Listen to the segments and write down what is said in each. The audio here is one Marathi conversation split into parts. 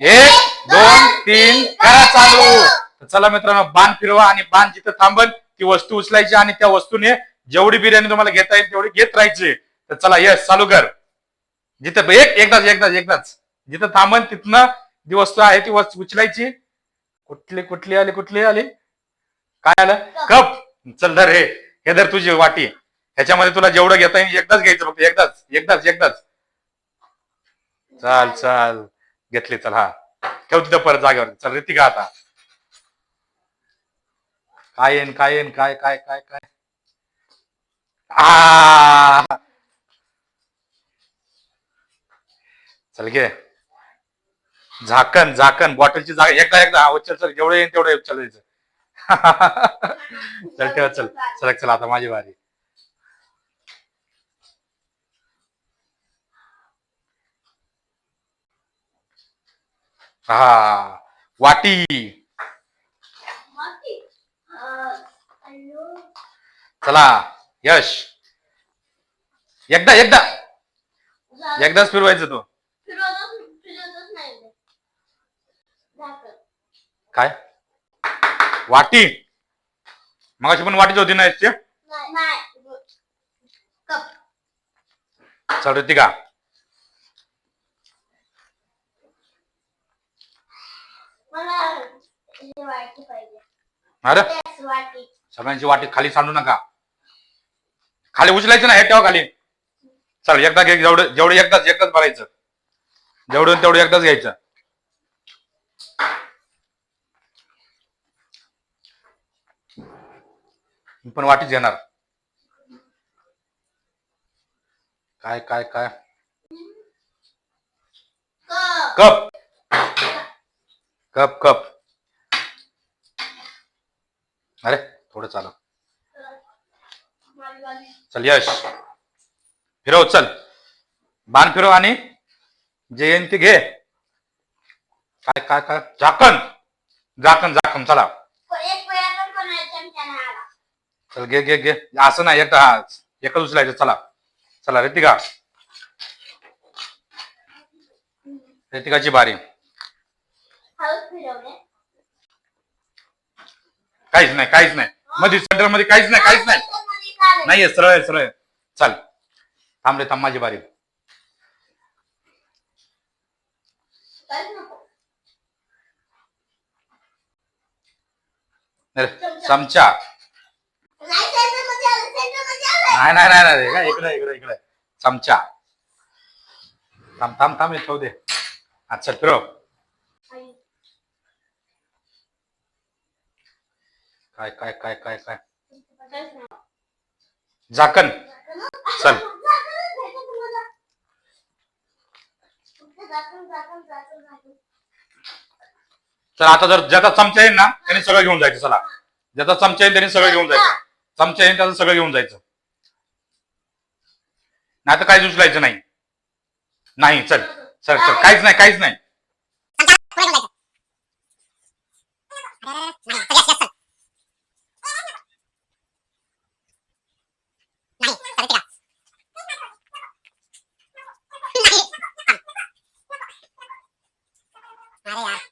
एक दोन तीन करा चालू. चला मित्रांनो बाण फिरवा आणि बाण जिथं थांबल ती वस्तू उचलायची आणि त्या वस्तूने जेवढी बिर्याणी तुम्हाला घेता येईल तेवढी घेत राहायची. तर चला यश चालू कर. जिथं एक एकदाच एकदाच एकदाच जिथं थांबन तिथनं जी वस्तू आहे ती वस्तू उचलायची. कुठली कुठली आली कुठली आली? काय आलं? कप. चल धर हे. हे धर तुझी वाटी. ह्याच्यामध्ये तुला जेवढं घेता येईल एकदाच घ्यायचं फक्त. एकदाच एकदाच एकदाच. चाल चाल. घेतली चल हा. ठेव तिथं परत जागेवर. चल रितिका आता. काय येईन काय येईन काय काय काय काय? आ! चल घे. झाकण झाकण. बॉटलची जागा एकदा एकदा. हो, हा, उचल चल. जेवढं येईल तेवढं उचलायचं चल ठेव चल. चल चल आता माझी वारी. हा वाटी. चला यश. एकदा एकदा. एकदाच फिरवायचं तू. काय? वाटी. मगाशी पण वाटीच होती ना याची चल ऋतिका अरे. सगळ्यांची वाटी खाली सांडू नका. खाली उचलायचं ना हे ठेवा खाली. चल एकदा घे जेवढं जेवढं एकदाच एकदाच भरायचं. जेवढं तेवढं एकदाच घ्यायचं. मी पण वाटीच घेणार. काय काय काय? कप. Cup cup. अरे थोडं चालव. चल यश. फिरव चल. बाण फिरव आणि जयंती घे. काय काय काय? झाकण. झाकण झाकण. चला. चल घे घे घे. असं नाही एकदा हा. एकच उचलायचं चला. चला रितिका. रितिकाची बारी. काहीच नाही काहीच नाही. मध्ये सेंटरमध्ये काहीच नाही काहीच नाही. नाहीये सरळ आहे सरळ आहे. चल. थांब थांब माझी बारी. चमचा. नाही नाही नाही नाही काय इकडे इकडे इकडे. चमचा. थांब थांब थांब हे ठेवू दे. अच्छा फिरव. काय काय काय काय काय? झाकण. चल. चल आता जर ज्याचा चमचा येईल ना त्याने सगळं घेऊन जायचं. चला. ज्याचा चमचा येईल त्याने सगळं घेऊन जायचं. चमचा येईल त्याचं सगळं घेऊन जायचं. नाही तर काहीच उचलायचं नाही. नाही चल चल चल. काहीच नाही काहीच नाही. नाही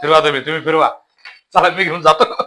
फिरवा तुम्ही तुम्ही फिरवा चला मी घेऊन जातो